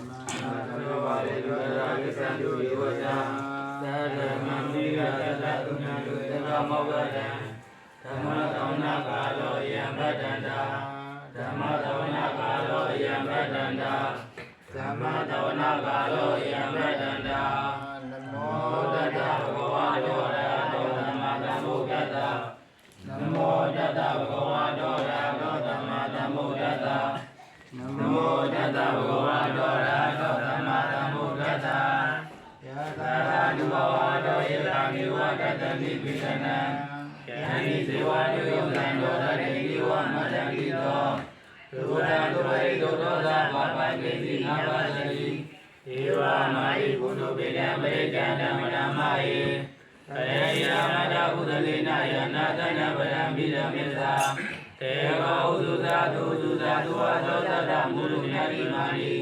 သောပါရိဒုရာကိသံတုယေဝတံသာဓမ္မမိဂသတသုဏတုသဗ္ဗမောဂတံဓမ္မသောနာကာလောယံဗတ္တန္တာဓမ္မသောနာကာလောယံဗတ္တန္တာဓမ္မသောနာကာလောယံဗတ္တန္တာနမေမောာတတဘဂဝါတောရာတောဓမ္မသံဃုတတနမောတတဘဂဝါတောရာတောဓမ္မသံဃုတတနမောတတဘဂဝါတောရာတောဓမ္မသံဃုတတ ယသာဓုဘဝတောယတာမေဝတတတိပိသနံယန္တိဇေဝတုယုံံတောတတိဒီဝမတ္တတိတောဒုရံဒုရိတောသောသာဘာပကေတိနာပါတိဧဝမာရိဘုဒ္ဓပေတံပရိက္ခဏမနမယေတရေယမတဘုဒ္ဓလေနယနာတနာပရံပိရမေသာတေကောဥဒုသာတုသုသာတုဝါသောတတမုရုမြာတိမာရိ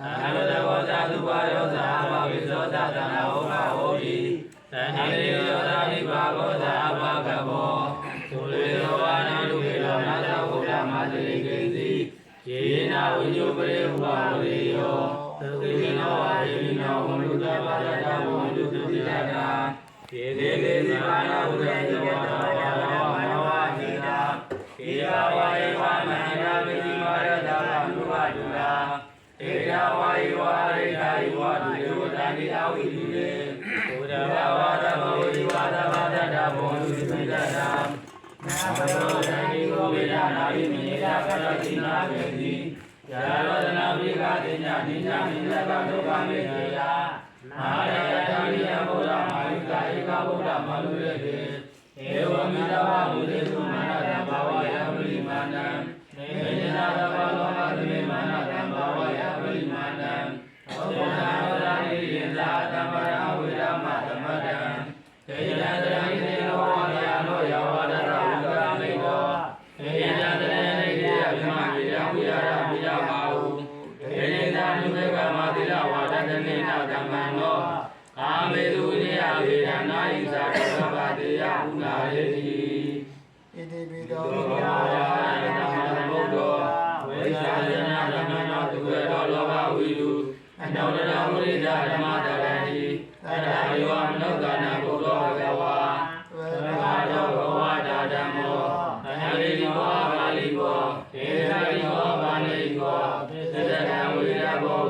အနုတဘောသာတုပါယောသာဘဝိဇောသတနာဟောဘဟောတိသန္တိယောသာရိဘာဘောသာဘာကဘောသုလေသောဝါနတုေလောနာသဘုရားမာတိကိသိယေနဝိညုပရိဥပဝေယောသုခိနောဝါယေနောဝန္တုတဘာဒတာဝန္တုတုတိတတာယေဒေကေသဘာနာဝေယောဝါ နာမယောတန်ဒီကိုဝိဒနာဝိမိနိတာကရတိနာဝေတိယာရောဒနာဝိကာတိညာနိညာနိလကဒုက္ခမေတေယမာရ ဝိယဝိရဝိယမာဟုတေယံသာနုမေကမသီလဝါဒတနေနဓမ္မံနောအာမေသူဝိရိယဝေဒနာဣဇာသဗ္ဗတေယဥနာရေတိဣတိပိတောသောဘာဝါယဓမ္မံဘုဒ္ဓဝိသယနာဓမ္မနောသူဝေတောလောဘဝိတုအနောတရမုရိဒဓမ္မတ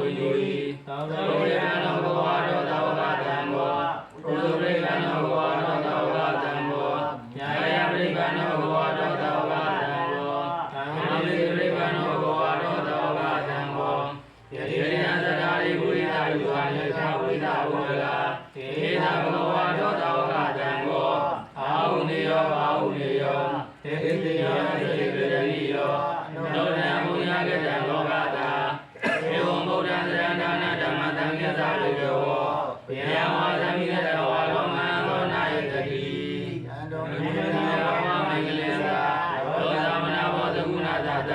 ဝိနုယိသောဝေရဏဘဝတောသဝကသံဘောပုဇုပရိက္ခဏဘဝတောသဝကသံဘောညာယပရိက္ခဏဘဝတောသဝကသံဘောအာမိပရိက္ခဏဘဝတောသဝကသံဘောယေတိယသတာရိဝိသယုဟာယသာဝိသဝေလာဧသဘဂဝါတောသဝကသံဘောအာဟုနေယောအာဟုနေယောတေတိတိယောသေတိရဏိယောနောနံဘုရားကတံလောကတာ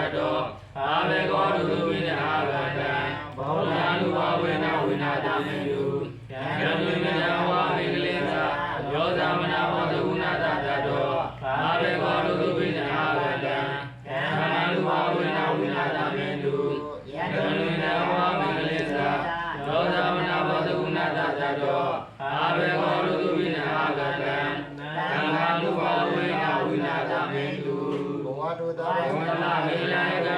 တတောအာဘေကောဒုသုဝိနအာဂတံဘောဓာနုဘာဝေနဝိနာတမေတုယံဂမိမယဝ ဘ